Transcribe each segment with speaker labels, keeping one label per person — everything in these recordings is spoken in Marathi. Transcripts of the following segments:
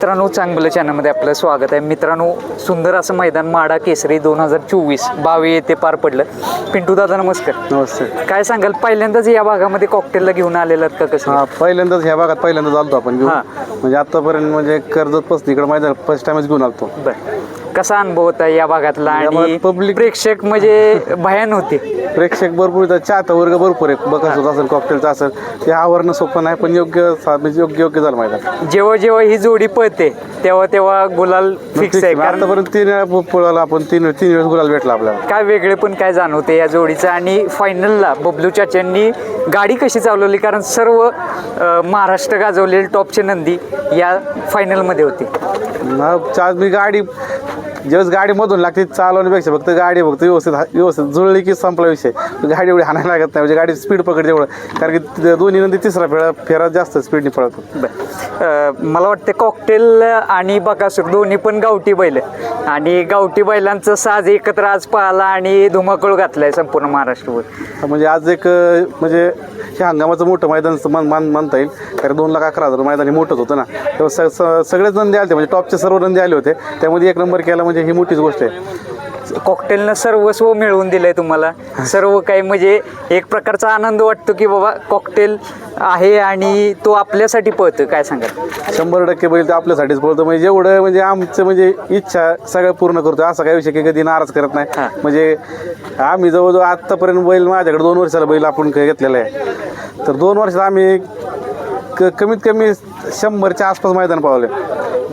Speaker 1: मित्रांनो चांगलं चॅनलमध्ये आपलं स्वागत आहे. मित्रांनो सुंदर असं मैदान माडा केसरी दोन हजार चोवीस बावी येथे पार पडलं. पिंटू दादा नमस्कार.
Speaker 2: नमस्ते.
Speaker 1: काय सांगाल पहिल्यांदाच या भागामध्ये कॉकटेलला घेऊन आलेलं का कसं?
Speaker 2: हा पहिल्यांदाच ह्या भागात पहिल्यांदाच आलतो आपण घेऊन.
Speaker 1: हा.
Speaker 2: म्हणजे आतापर्यंत म्हणजे कर्जत पसती इकडे मैदान फर्स्ट टाइमच घेऊन आलतो.
Speaker 1: बर. कसा अनुभव होता या भागातला आणि
Speaker 2: public-
Speaker 1: प्रेक्षक म्हणजे भयान होते?
Speaker 2: प्रेक्षक भरपूर इथं चाहता वर्ग भरपूर आहे बकासूर असेल कॉकटेलचं असेल. ते आवरणं सोपं नाही पण योग्य सा- म्हणजे योग्य योग्य झालं मैदान.
Speaker 1: जेव्हा जेव्हा ही जोडी पळते तेव्हा तेव्हा गुलाल फिक्स आहे. कारण
Speaker 2: आतापर्यंत तीन वेळा पो- पळाला आपण तीन तीन वेळेस गुलाल भेटला आपल्याला.
Speaker 1: काय वेगळे पण काय जाणवते या जोडीचं. आणि फायनलला बबलू चाच्यांनी गाडी कशी चालवली? कारण सर्व अं, महाराष्ट्र गाजवलेले टॉपचे नंदी या फायनलमध्ये होते.
Speaker 2: ना चा मी गाडी ज्यावेळेस गाडी मधून लागते चालवण्यापेक्षा फक्त गाडी फक्त व्यवस्थित व्यवस्थित जुळली की संपला विषय. गाडी एवढी हाणायला लागत नाही म्हणजे गाडी स्पीड पकडते एवढं. कारण की दोन्ही नंतर तिसरा फेरा फेरा जास्त स्पीडने पळतो.
Speaker 1: बर. मला वाटतं कॉकटेल आणि बकासूर दोन्ही पण गावठी बैल आणि गावठी बैलांचं साज एकत्र आज पाहिला आणि धुमाकूळ घातलाय संपूर्ण महाराष्ट्रभर.
Speaker 2: म्हणजे आज एक म्हणजे हे हंगामाचं मोठं मैदान मान मान मानता येईल. कारण दोन लाख अकरा हजार मैदान हे मोठंच होतं ना. तेव्हा स- स- सगळेच नंदी आले होते. म्हणजे टॉपचे सर्व नंदी आले होते. त्यामध्ये एक नंबर केला म्हणजे ही मोठीच गोष्ट आहे.
Speaker 1: कॉकटेलनं सर्वस्व मिळवून दिलंय तुम्हाला. सर्व काही म्हणजे एक प्रकारचा आनंद वाटतो की बाबा कॉकटेल आहे आणि तो आपल्यासाठी पळतं काय सांगाल?
Speaker 2: शंभर टक्के बैल तर आपल्यासाठीच बोलतो म्हणजे जेवढं म्हणजे आमचं म्हणजे इच्छा सगळं पूर्ण करतो. असा काही विषय की कधी नाराज करत. नाही. म्हणजे आम्ही जवळजवळ आत्तापर्यंत बैल माझ्याकडे दोन वर्षाला बैल आपण घेतलेला आहे. तर दोन वर्षात आम्ही क- कमीत कमी शंभरच्या आसपास मैदान पावले.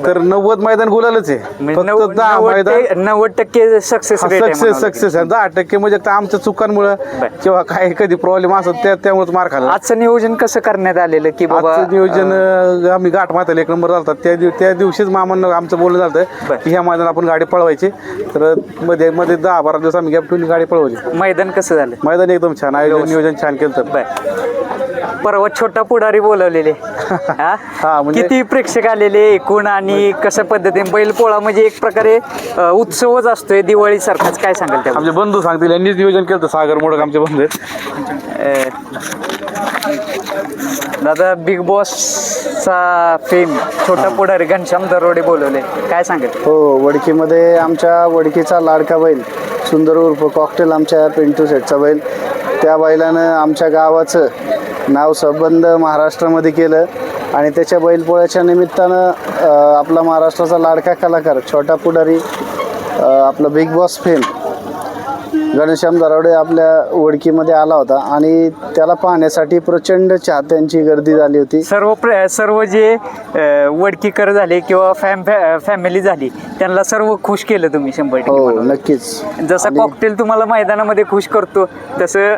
Speaker 2: तर नव्वद मैदान गुलालच आहे. फक्त दहा
Speaker 1: नव्वद
Speaker 2: मैदान.
Speaker 1: ते- नव्वद टक्के सक्सेस
Speaker 2: सक्सेस सक्सेस आहे दहा टक्के म्हणजे आता आमच्या चुकांमुळं. किंवा काही कधी प्रॉब्लेम असत त्या त्यामुळेच मार खाल्ला.
Speaker 1: आजचं नियोजन कसं करण्यात आलेलं की बाबा
Speaker 2: आजचं नियोजन आम्ही गाठ माताला एक नंबर झालता. त्या दिव त्या दिवशीच मामांना आमचं बोलणं झालं. की ह्या मैदान आपण गाडी पळवायची. तर मध्ये मध्ये दहा बारा दिवस आम्ही गॅप ठेवून गाडी पळवली.
Speaker 1: मैदान कसं झालं?
Speaker 2: मैदान एकदम छान. आयोजन नियोजन छान केलं तर.
Speaker 1: बर. परवा छोटा पुढारी बोलवलेले. हा?
Speaker 2: हा, म्हणजे-
Speaker 1: किती प्रेक्षक आलेले एकूण आणि कशा पद्धतीने? बैल पोळा म्हणजे एक प्रकारे अ, उत्सवच असतोय दिवाळी सारखाच काय सांगाल त्या
Speaker 2: आमचे बंधू सांगतील. यांनीच नियोजन केलं होतं, सागर मोडक आमचे बंधू आहेत.
Speaker 1: दादा बिग बॉसचा फेम छोटा पुढारी घनश्याम दरोडे बोलवले. काय सांगेल?
Speaker 3: हो वडकीमध्ये आमच्या वडकीचा लाडका बैल सुंदर उर्फ कॉकटेल आमच्या पिंटू सेटचा बैल. त्या बैलानं आमच्या गावाचं नाव संबंध महाराष्ट्रामध्ये केलं. आणि त्याच्या बैलपोळ्याच्या निमित्तानं आपला महाराष्ट्राचा लाडका कलाकार छोटा पुढारी आपला Bigg Boss fame Ghanshyam Darawade आपल्या वडकीमध्ये आला होता. आणि त्याला पाहण्यासाठी प्रचंड चाहत्यांची गर्दी झाली होती.
Speaker 1: सर्व प्र सर्व जे वडकीकर झाले किंवा फॅम फॅमिली झाली त्यांना सर्व खुश केलं तुम्ही शंभर
Speaker 3: हो. नक्कीच.
Speaker 1: जसं कॉकटेल तुम्हाला मैदानामध्ये खुश करतो तसं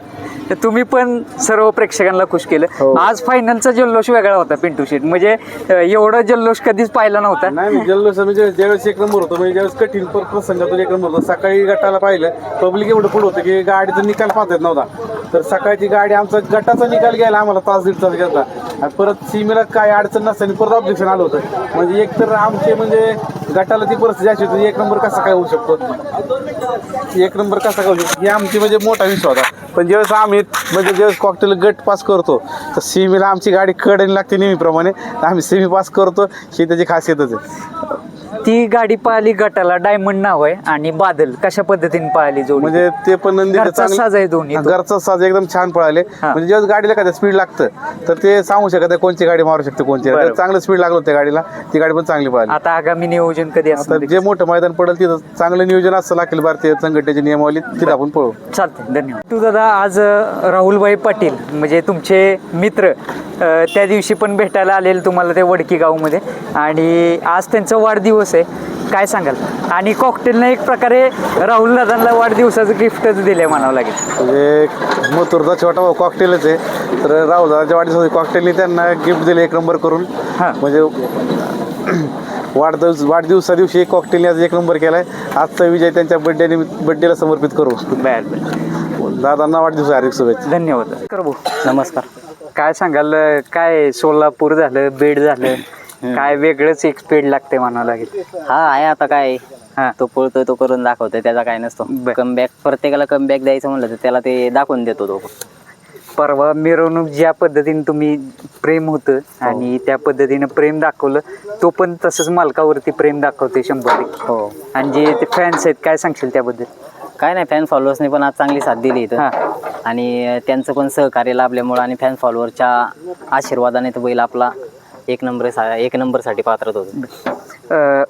Speaker 1: तुम्ही पण सर्व प्रेक्षकांना खुश केलं.
Speaker 3: हो.
Speaker 1: आज फायनलचा जल्लोष वेगळा होता पिंटू शेट म्हणजे एवढा जल्लोष कधीच पाहिला नव्हता.
Speaker 2: नाही जल्लोष म्हणजे ज्यावेळेस एक नंबर होतो म्हणजे ज्यावेळेस कठीण पर प्रसंगातून एक नंबर होतो. सकाळी गटाला पाहिलं पब्लिक एवढं पुढं होतं की गाडीचा निकाल पाहता येत नव्हता. तर सकाळची गाडी आमचा गटाचा निकाल घ्यायला आम्हाला तास दीड तास घेतला आणि परत सीमेला काय अडचण नसताना परत ऑब्जेक्शन आलं होतं. म्हणजे एक तर आमचे म्हणजे गटाला ती परिस्थिती अशी होती एक नंबर कसा काय होऊ शकतो? एक नंबर कसा काय होऊ शकतो? हे आमची म्हणजे मोठा विषय होता. पण ज्यावेळेस आम्ही म्हणजे ज्यावेळेस कॉकटेल गट पास करतो तर सीमेला आमची गाडी कडणी लागते नेहमीप्रमाणे. तर आम्ही सेमी पास करतो ही त्याची खासियतच आहे.
Speaker 1: ती गाडी पाहिली गटाला डायमंड नाव आहे आणि बादल कशा पद्धतीने पाहिली जोडी?
Speaker 2: म्हणजे ते पण नंदी
Speaker 1: घरचा साज आहे दोन्ही तो.
Speaker 2: घरचा साज एकदम छान पळाले.
Speaker 1: हा.
Speaker 2: म्हणजे जेव्हा गाडीला काय स्पीड लागतं तर ते सांगू शकत नाही कोणची गाडी मारू शकते कोणची
Speaker 1: बरोबर.
Speaker 2: तर चांगलं स्पीड लागलं होतं त्या गाडीला ती गाडी पण चांगली पळाली.
Speaker 1: आता आगामी नियोजन कधी
Speaker 2: आता
Speaker 1: असणार?
Speaker 2: जे मोठं मैदान पडेल तिथं चांगलं नियोजन असतं अखिल भारतीय संघटनेची नियमावली तिथं आपण पळू.
Speaker 1: चालते धन्यवाद. तू दादा आज अ, राहुलभाई पाटील म्हणजे तुमचे मित्र अ, त्या दिवशी पण भेटायला आलेले तुम्हाला ते वडकी गावमध्ये. आणि आज त्यांचा वाढदिवस आहे. काय सांगाल? आणि कॉकटेलने एक प्रकारे राहुल दादांना वाढदिवसाचं गिफ्टच दिलंय म्हणावं लागेल.
Speaker 2: म्हणजे मथुरचा छोटा भाऊ कॉकटेलच आहे. तर राहुल दादाच्या वाढदिवसाची कॉकटेलनी त्यांना गिफ्ट दिले एक नंबर करून.
Speaker 1: हा.
Speaker 2: म्हणजे वाढदिवस वाढदिवसा दिवशी कॉकटेलने आज एक नंबर केलाय. आजचा विजय त्यांच्या बड्डे बड्डेला समर्पित करू.
Speaker 1: बर बर.
Speaker 2: दादांना वाढदिवस हार्दिक शुभेच्छा.
Speaker 1: धन्यवाद. कर भाऊ
Speaker 4: नमस्कार.
Speaker 1: काय सांगाल काय सोलापूर झालं बेड झालं? काय वेगळंच एक स्पीड लागते म्हणावं लागेल.
Speaker 4: हा आहे आता काय.
Speaker 1: हा.
Speaker 4: तो पळतोय तो करून दाखवतोय त्याचा काय नसतो.
Speaker 1: बर.
Speaker 4: कमबॅक प्रत्येकाला कमबॅक द्यायचं म्हणलं तर त्याला ते दाखवून देतो तो.
Speaker 1: परवा मिरवणूक ज्या पद्धतीने तुम्ही प्रेम होतं आणि त्या पद्धतीनं प्रेम दाखवलं तो पण तसंच मालकावरती प्रेम दाखवते शंभर टक्के.
Speaker 4: हो.
Speaker 1: आणि जे ते फॅन्स आहेत काय सांगशील त्याबद्दल?
Speaker 4: काय नाही फॅन फॉलोअर्सने पण आज चांगली साथ दिली इथं.
Speaker 1: हा.
Speaker 4: आणि त्यांचं पण सहकार्य लाभल्यामुळं आणि फॅन फॉलोअरच्या आशीर्वादाने तो बैल आपला एक नंबर सा एक नंबरसाठी पात्रत होतो
Speaker 1: अ,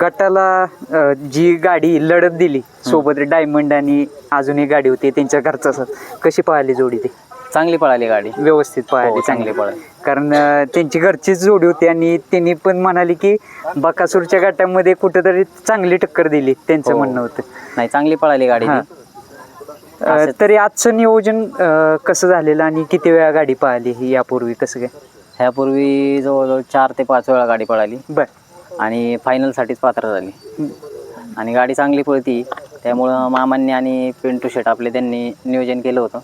Speaker 1: गटाला अ, जी गाडी लढत दिली सोबत डायमंड आणि अजून एक गाडी होती त्यांच्या घरचा साथ कशी पाहिली जोडी ती
Speaker 4: चांगली पळाली गाडी
Speaker 1: व्यवस्थित पाहिली
Speaker 4: हो,
Speaker 1: चांगली
Speaker 4: चांगली पळाली.
Speaker 1: कारण अ, त्यांची घरचीच जोडी होती आणि त्यांनी पण म्हणाली की बकासूरच्या गटामध्ये कुठेतरी चांगली टक्कर दिली त्यांचं
Speaker 4: हो.
Speaker 1: म्हणणं होतं
Speaker 4: नाही चांगली पळाली गाडी
Speaker 1: हा. अ. तरी आजचं नियोजन अ, कसं झालेलं आणि किती वेळा गाडी पाहिली ही यापूर्वी कसं काय
Speaker 4: ह्यापूर्वी जवळजवळ चार ते पाच वेळा गाडी पळाली.
Speaker 1: बर.
Speaker 4: आणि फायनलसाठीच पात्र झाली. आणि गाडी चांगली पळती. त्यामुळं मामांनी आणि पिंटू शेट आपले त्यांनी नियोजन केलं होतं.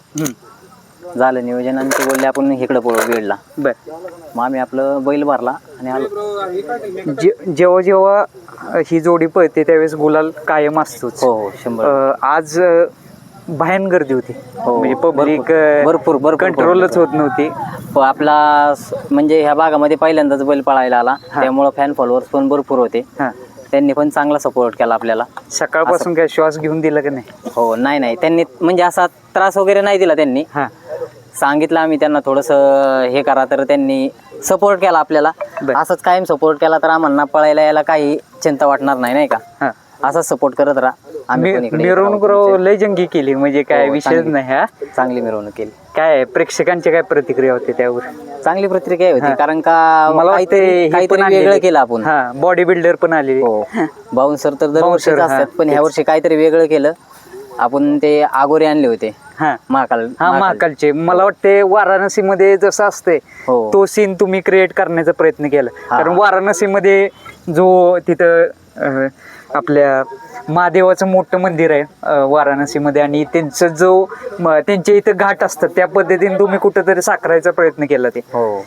Speaker 4: झालं नियोजन आणि ते बोलले आपण इकडं पळू बीडला
Speaker 1: बर.
Speaker 4: मग आम्ही आपलं बैल भरला आणि आलो.
Speaker 1: जे- जेव्हा जेव्हा ही जोडी पळते त्यावेळेस गुलाल कायम असतोच.
Speaker 4: हो हो शंभर
Speaker 1: अ, आज अ, भयान गर्दी होती.
Speaker 4: हो,
Speaker 1: म्हणजे पब्लिक
Speaker 4: भरपूर- भरपूर- भरपूर
Speaker 1: कंट्रोलच होत. नव्हती.
Speaker 4: प- आपला स- म्हणजे ह्या भागामध्ये पहिल्यांदाच बैल पळायला आला. त्यामुळं फॅन फॉलोअर्स पण भरपूर होते.
Speaker 1: हा.
Speaker 4: त्यांनी पण चांगला सपोर्ट केला आपल्याला.
Speaker 1: सकाळपासून काय श्वास घेऊन दिला का नाही?
Speaker 4: हो नाही नाही. त्यांनी म्हणजे असा त्रास वगैरे नाही दिला त्यांनी.
Speaker 1: हा.
Speaker 4: सांगितलं आम्ही त्यांना थोडंसं हे करा तर त्यांनी सपोर्ट केला आपल्याला.
Speaker 1: बर.
Speaker 4: असंच कायम सपोर्ट केला तर आम्हाला पळायला यायला काही चिंता वाटणार नाही नाही का?
Speaker 1: हा.
Speaker 4: असाच सपोर्ट करत राहा. आम्ही पण
Speaker 1: मि-
Speaker 4: इकडे
Speaker 1: मिरवणूक राव लय जंगी केली म्हणजे काय
Speaker 4: हो,
Speaker 1: विषयच
Speaker 4: चांगली.
Speaker 1: नाही हा?
Speaker 4: चांगली मिरवणूक केली.
Speaker 1: काय आहे, प्रेक्षकांच्या काय प्रतिक्रिया होती त्यावर?
Speaker 4: चांगली प्रतिक्रिया होती
Speaker 1: हा.
Speaker 4: कारण का
Speaker 1: मला वाटतं
Speaker 4: काहीतरी
Speaker 1: हे पण
Speaker 4: काहीतरी
Speaker 1: आणलेले.
Speaker 4: वेगळं केलं आपण.
Speaker 1: हा बॉडी बिल्डर पण आलेले.
Speaker 4: हो. बाउन्सर तर दरवर्षीच
Speaker 1: Bouncer, हा,
Speaker 4: असतात पण ह्या वर्षी काहीतरी वेगळं केलं. आपण ते आगोरे आणले होते.
Speaker 1: हा.
Speaker 4: महाकाल
Speaker 1: हा महाकालचे. मला वाटते वाराणसीमध्ये जसं असते
Speaker 4: हो.
Speaker 1: तो सीन तुम्ही क्रिएट करण्याचा प्रयत्न केला.
Speaker 4: हा.
Speaker 1: कारण वाराणसीमध्ये जो तिथं अं, आपल्या महादेवाचं मोठं मंदिर आहे वाराणसीमध्ये. आणि त्यांचं जो त्यांच्या इथं घाट असतात त्या पद्धतीने तुम्ही कुठंतरी साकारायचा प्रयत्न केला ते.
Speaker 4: हो.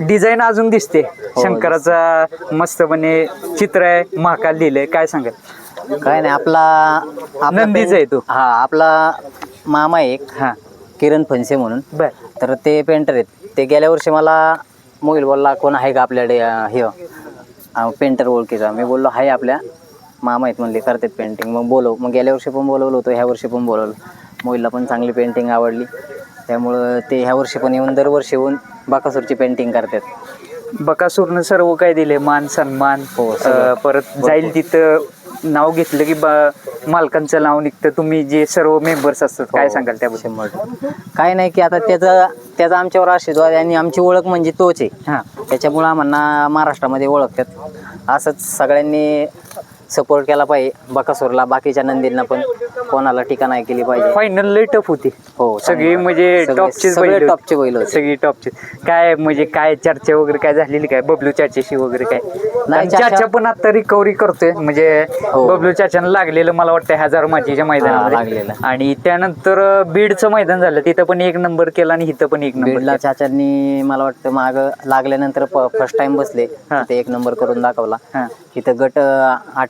Speaker 1: डिझाईन अजून दिसते.
Speaker 4: हो,
Speaker 1: शंकराचा मस्तपणे चित्र आहे महाकाल लिहिलंय. काय सांगाल?
Speaker 4: काय नाही आपला आपला
Speaker 1: नंदीच
Speaker 4: पें-
Speaker 1: आहे तो.
Speaker 4: हा आपला मामा एक.
Speaker 1: हा.
Speaker 4: किरण फनसे म्हणून.
Speaker 1: बर.
Speaker 4: तर ते पेंटर आहेत. ते गेल्या वर्षी मला मोबाईल बोलला कोण आहे का आपल्याकडे अं, हे पेंटर ओळखीचा. मी बोललो आहे आपल्या. मामा आहेत म्हणले करतात पेंटिंग मग बोलव मग गेल्या वर्षी पण बोलवलं होतं ह्या वर्षी पण बोलवलं. मोबाईलला पण चांगली पेंटिंग आवडली. त्यामुळं ते ह्या वर्षी पण येऊन दरवर्षी येऊन बाकासूरची पेंटिंग करतात.
Speaker 1: बकासूरनं सर्व काय दिले मान सन्मान
Speaker 4: हो, सगळं.
Speaker 1: अं, परत जाईल तिथं नाव घेतलं की बा- मालकांचं नाव निघतं. तुम्ही जे सर्व मेंबर्स असतात काय
Speaker 4: हो,
Speaker 1: सांगाल त्याबद्दल?
Speaker 4: शंभर टक्के. काय नाही की आता त्याचा त्याचा आमच्यावर आशीर्वाद आहे आणि आमची ओळख म्हणजे तोच आहे.
Speaker 1: हा.
Speaker 4: त्याच्यामुळं आम्हाला महाराष्ट्रामध्ये ओळखतात. असंच सगळ्यांनी सपोर्ट केला पाहिजे. बकासूरला बाकीच्या नंदींना पण कोणाला टीका नाही केली पाहिजे.
Speaker 1: फायनल लय टफ होती.
Speaker 4: हो
Speaker 1: सगळी म्हणजे
Speaker 4: सगळे-
Speaker 1: टॉपचे
Speaker 4: सगळे टॉपचे बैल होते.
Speaker 1: सगळी टॉपचे काय म्हणजे काय चर्चा वगैरे काय झालेली काय? बबलू चाच्याशी वगैरे काय? कारण
Speaker 4: चाचा-
Speaker 1: चाचा पण आता रिकव्हरी करतोय. म्हणजे
Speaker 4: हो.
Speaker 1: बबलू चाच्यानं लागलेलं मला वाटतं हजार माचीच्या
Speaker 4: हा,
Speaker 1: मैदानामध्ये.
Speaker 4: लागलेलं.
Speaker 1: आणि त्यानंतर अं, बीडचं मैदान झालं. तिथं पण एक नंबर केला आणि इथं पण एक नंबर
Speaker 4: बीडला चाचांनी मला वाटतं माग लागल्यानंतर फर्स्ट टाइम बसले.
Speaker 1: हा.
Speaker 4: ते एक नंबर करून दाखवला.
Speaker 1: हा.
Speaker 4: इथं गट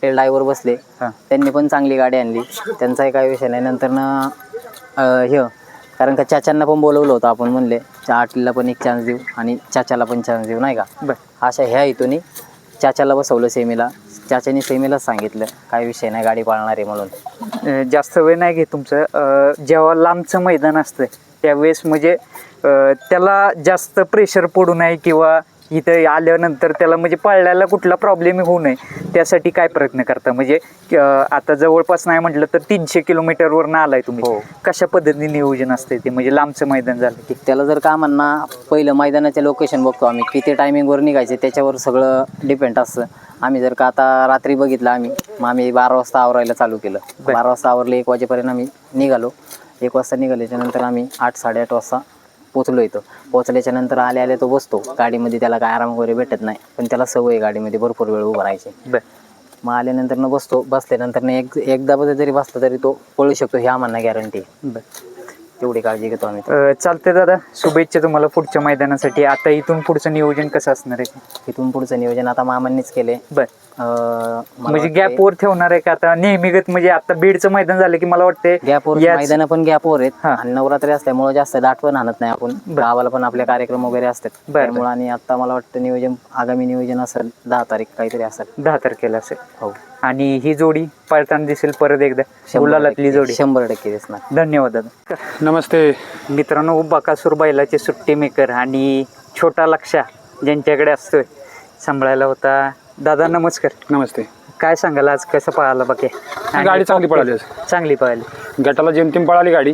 Speaker 4: आटेल ड्रायव्हर बसले.
Speaker 1: हा.
Speaker 4: त्यांनी पण चांगली गाडी आणली. त्यांचाही काही विषय नाही. नंतर ना हे कारण का चाचांना पण बोलवलं होतं आपण म्हणले आटेलला पण एक चान्स देऊ आणि चाचाला पण चान्स देऊ नाही का?
Speaker 1: बर.
Speaker 4: अशा ह्या इथून चाचाला बसवलं सेमीला. चाचाने सेमीलाच सांगितलं काही विषय नाही गाडी पाळणार आहे म्हणून.
Speaker 1: अं, जास्त वेळ नाही घेत तुमचं. अं, जेव्हा लांबचं मैदान असतं त्यावेळेस म्हणजे अं, त्याला जास्त प्रेशर पडू नये किंवा इथं आल्यानंतर त्याला म्हणजे पळल्याला कुठला प्रॉब्लेम होऊ नये. त्यासाठी काय प्रयत्न करता? म्हणजे आता जवळपास नाही म्हटलं तर तीनशे किलोमीटरवरनं आलाय तुम्ही.
Speaker 4: हो.
Speaker 1: कशा पद्धतीने नियोजन असते ते? म्हणजे लांबचं मैदान झालं की.
Speaker 4: त्याला जर का म्हणा पहिलं मैदानाचे लोकेशन बघतो आम्ही. किती टायमिंगवर निघायचे त्याच्यावर सगळं डिपेंड असतं. आम्ही जर का आता रात्री बघितलं आम्ही. मग आम्ही बारा वाजता आवरायला चालू केलं.
Speaker 1: बर.
Speaker 4: वाजता आवरले एक वाजेपर्यंत आम्ही निघालो. एक वाजता निघाल्याच्या नंतर आम्ही आठ साडेआठ वाजता पोचलो इथं. पोचल्याच्या नंतर आले आले तो बसतो. गाडीमध्ये त्याला काय आराम वगैरे भेटत नाही. पण त्याला सवय आहे गाडीमध्ये भरपूर वेळ उभं राहायचे. मग आल्यानंतर न बसतो बसल्यानंतर एक एकदा जरी बसला तरी तो पळू शकतो ही आम्हाला गॅरंटी तेवढी काळजी घेतो आम्ही
Speaker 1: अ, चालतंय दादा. शुभेच्छा तुम्हाला पुढच्या मैदानासाठी. आता इथून पुढचं नियोजन कसं असणार आहे?
Speaker 4: इथून पुढचं नियोजन आता मामांनीच केले
Speaker 1: बर. म्हणजे गॅपवर ठेवणार आहे का आता? नेहमीगत म्हणजे आता बीडचं मैदान झालं की मला वाटते
Speaker 4: गॅपवर
Speaker 1: याच-
Speaker 4: मैदान पण गॅपवर आहेत.
Speaker 1: हा.
Speaker 4: आणि नवरात्री असल्यामुळे जास्त दाट पण आणत नाही आपण. गावाला पण आपले कार्यक्रम वगैरे असतात.
Speaker 1: बर.
Speaker 4: त्यामुळे आणि आता मला वाटतं नियोजन आगामी नियोजन असेल दहा तारीख काहीतरी असेल.
Speaker 1: दहा तारखेला असेल.
Speaker 4: हो.
Speaker 1: आणि ही जोडी पळताना दिसेल परत एकदा. गुलालातली जोडी.
Speaker 4: शंभर टक्के दिसणार.
Speaker 1: धन्यवाद दादा.
Speaker 5: नमस्ते.
Speaker 1: मित्रांनो बकासूर बैलाचे सुट्टी मेकर आणि छोटा लक्षा ज्यांच्याकडे असतोय सांभाळायला होता. दादा नमस्कार.
Speaker 5: नमस्ते.
Speaker 1: काय सांगाल आज? कसं पळाला बाकी?
Speaker 5: गाडी चांगली पळाली.
Speaker 1: चांगली पळाली.
Speaker 5: गटाला जेमतेम पळाली गाडी.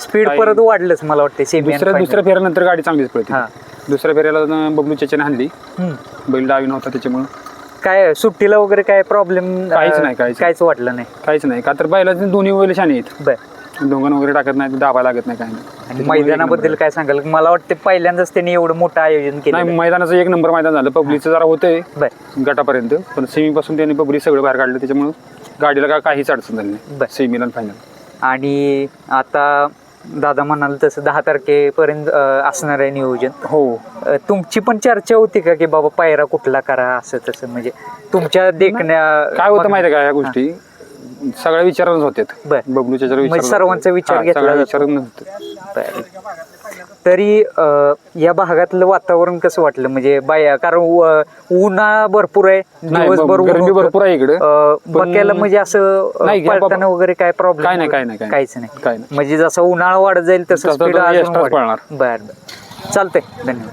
Speaker 1: स्पीड परत वाढलंच मला वाटते
Speaker 5: दुसऱ्या दुसऱ्या फेऱ्यानंतर गाडी चांगलीच पळते.
Speaker 1: हा.
Speaker 5: दुसऱ्या फेऱ्याला बबलू चेचेने हाणली. बैल डावी नव्हता त्याच्यामुळं.
Speaker 1: काय सुट्टीला वगैरे काय प्रॉब्लेम
Speaker 5: काहीच नाही, काहीच
Speaker 1: काहीच वाटलं नाही?
Speaker 5: काहीच नाही. का तर बैलाचे दोन्ही बैल शाणे आहेत.
Speaker 1: बर.
Speaker 5: डोंगण वगैरे टाकत नाही दाबा लागत नाही काही नाही.
Speaker 1: आणि मैदानाबद्दल काय सांगाल? मला वाटतं पहिल्यांदाच त्यांनी एवढं मोठं आयोजन. केलं
Speaker 5: नाही मैदानाचं एक नंबर मैदान झालं. पब्लिकचं जरा होतंय
Speaker 1: बर.
Speaker 5: गटापर्यंत पण सेमीपासून त्यांनी पब्लिक सगळं बाहेर काढलं. त्याच्यामुळं गाडीला का काहीच अडचण झाली
Speaker 1: बर.
Speaker 5: नाही सेमीला फायनल
Speaker 1: आणि आता दादा म्हणाल तसं दहा तारखेपर्यंत अं, असणार आहे नियोजन.
Speaker 5: हो.
Speaker 1: अं, तुमची पण चर्चा होती का की बाबा पायरा कुठला करा असं तसं? म्हणजे तुमच्या देखण्या
Speaker 5: काय होतं माहिती आहे का या गोष्टी? सगळ्या विचारांच होत्यात.
Speaker 1: बर.
Speaker 5: बबलूच्या जरा
Speaker 1: म्हणजे सर्वांचा विचार घेतला जातो.
Speaker 5: विचार
Speaker 1: तरी अं, या भागातलं वातावरण कसं वाटलं म्हणजे बाया कारण उ- उन्हाळा भरपूर आहे
Speaker 5: नाही,
Speaker 1: दिवसभर ऊन
Speaker 5: गरमी
Speaker 1: होतं.
Speaker 5: भरपूर आहे इकडं.
Speaker 1: अं,
Speaker 5: पण-
Speaker 1: बक्याला म्हणजे असं अं,
Speaker 5: नाही, या
Speaker 1: पळताना वगैरे काय प्रॉब्लेम
Speaker 5: काय नाही, काय नाही, काय नाही.
Speaker 1: काहीच नाही
Speaker 5: काय नाही.
Speaker 1: म्हणजे जसं उन्हाळा वाढत जाईल तसं
Speaker 5: तसं
Speaker 1: स्पीड
Speaker 5: तो
Speaker 1: अजून
Speaker 5: extra
Speaker 1: वाढेल.
Speaker 5: पळणार.
Speaker 1: बर बर चालतंय धन्यवाद